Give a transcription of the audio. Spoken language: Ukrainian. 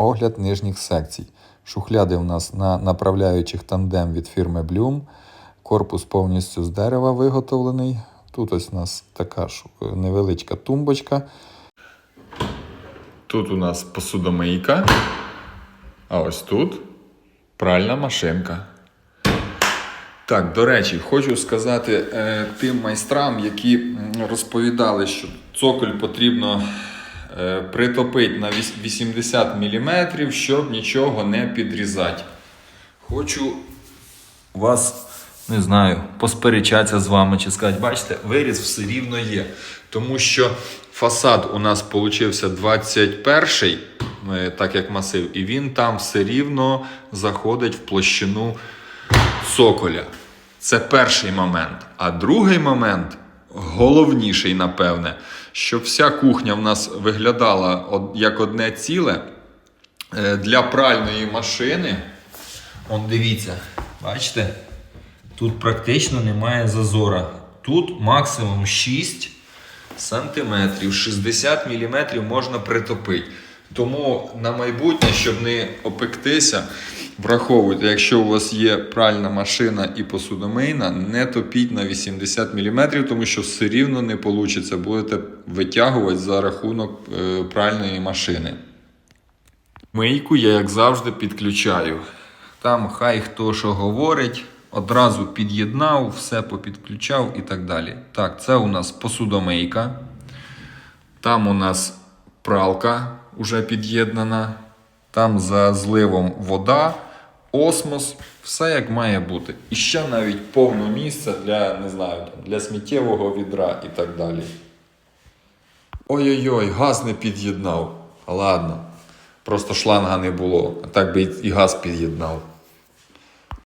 Огляд нижніх секцій. Шухляди у нас на направляючих тандем від фірми Bloom. Корпус повністю з дерева виготовлений. Тут ось у нас така ж невеличка тумбочка. Тут у нас посудомийка. А ось тут пральна машинка. Так, до речі, хочу сказати е, тим майстрам, які розповідали, що цоколь потрібно притопити на 80 мм, щоб нічого не підрізати. Хочу вас, не знаю, посперечатися з вами чи сказати, бачите, виріз все рівно є. Тому що фасад у нас получився 21 е, так як масив, і він там все рівно заходить в площину цоколя. Це перший момент. А другий момент, головніший, напевне, щоб вся кухня в нас виглядала як одне ціле. Е, Для пральної машини. Он дивіться, бачите? Тут практично немає зазора. Тут максимум 6 сантиметрів, 60 мм можна притопити. Тому на майбутнє, щоб не опектися, враховуйте, якщо у вас є пральна машина і посудомийна, не топіть на 80 мм, тому що все рівно не вийде. Будете витягувати за рахунок е, пральної машини. Мийку я, як завжди, підключаю. Там хай хто що говорить, одразу під'єднав, все попідключав і так далі. Так, це у нас посудомийка. Там у нас пралка вже під'єднана. Там за зливом вода, осмос, все як має бути. І ще навіть повне місце для, не знаю, для сміттєвого відра і так далі. Ой-ой-ой, газ не під'єднав. Ладно. Просто шланга не було. Так би і газ під'єднав.